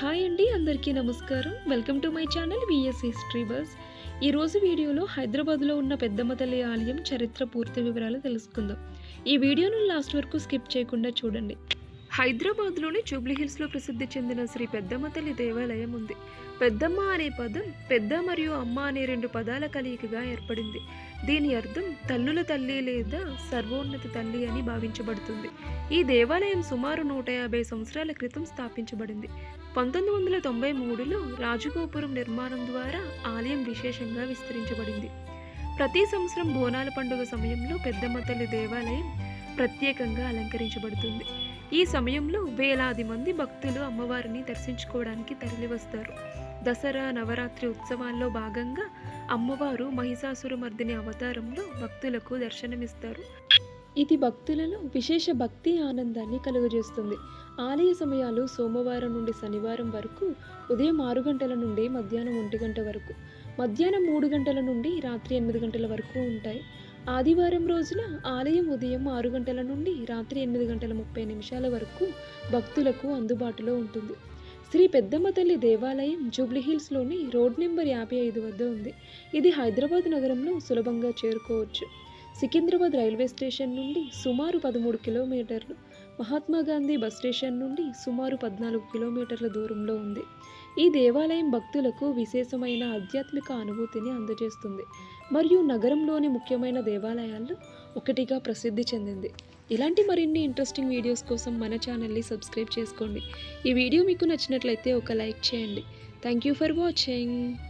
Hi అండి అందరికీ నమస్కారం. Welcome to my channel VS history bus ఈరోజు వీడియోలో హైదరాబాద్లో ఉన్న పెద్దమ్మ తల్లి ఆలయం చరిత్ర పూర్తి వివరాలు తెలుసుకుందాం. ఈ వీడియోను లాస్ట్ వరకు స్కిప్ చేయకుండా చూడండి. హైదరాబాద్లోని జూబ్లీహిల్స్లో ప్రసిద్ధి చెందిన శ్రీ పెద్దమ్మ తల్లి దేవాలయం ఉంది. పెద్దమ్మ అనే పదం పెద్ద మరియు అమ్మ అనే రెండు పదాల కలయికగా ఏర్పడింది. దీని అర్థం తల్లుల తల్లి లేదా సర్వోన్నత తల్లి అని భావించబడుతుంది. ఈ దేవాలయం సుమారు నూట యాభై సంవత్సరాల క్రితం స్థాపించబడింది. పంతొమ్మిది వందల తొంభై మూడులో రాజగోపురం నిర్మాణం ద్వారా ఆలయం విశేషంగా విస్తరించబడింది. ప్రతి సంవత్సరం బోనాల పండుగ సమయంలో పెద్దమ్మ తల్లి దేవాలయం ప్రత్యేకంగా అలంకరించబడుతుంది. ఈ సమయంలో వేలాది మంది భక్తులు అమ్మవారిని దర్శించుకోవడానికి తరలివస్తారు. దసరా నవరాత్రి ఉత్సవాల్లో భాగంగా అమ్మవారు మహిషాసురమర్దిని అవతారంలో భక్తులకు దర్శనమిస్తారు. ఇది భక్తులలో విశేష భక్తి ఆనందాన్ని కలుగజేస్తుంది. ఆలయ సమయాలు సోమవారం నుండి శనివారం వరకు ఉదయం ఆరు గంటల నుండి మధ్యాహ్నం ఒంటి గంట వరకు మధ్యాహ్నం మూడు గంటల నుండి రాత్రి ఎనిమిది గంటల వరకు ఉంటాయి. ఆదివారం రోజున ఆలయం ఉదయం ఆరు గంటల నుండి రాత్రి ఎనిమిది గంటల ముప్పై నిమిషాల వరకు భక్తులకు అందుబాటులో ఉంటుంది. శ్రీ పెద్దమ్మ తల్లి దేవాలయం జూబ్లీహిల్స్లోని రోడ్ నెంబర్ యాభై ఐదు వద్ద ఉంది. ఇది హైదరాబాద్ నగరంలో సులభంగా చేరుకోవచ్చు. సికింద్రాబాద్ రైల్వే స్టేషన్ నుండి సుమారు పదమూడు కిలోమీటర్లు మహాత్మా గాంధీ బస్ స్టేషన్ నుండి సుమారు పద్నాలుగు కిలోమీటర్ల దూరంలో ఉంది. ఈ దేవాలయం భక్తులకు విశేషమైన ఆధ్యాత్మిక అనుభూతిని అందజేస్తుంది. మరియు నగరంలోని ముఖ్యమైన దేవాలయాల్లో ఒకటిగా ప్రసిద్ధి చెందింది. ఇలాంటి మరిన్ని ఇంట్రెస్టింగ్ వీడియోస్ కోసం మన ఛానల్ని సబ్స్క్రైబ్ చేసుకోండి. ఈ వీడియో మీకు నచ్చినట్లయితే ఒక లైక్ చేయండి. Thank you for watching.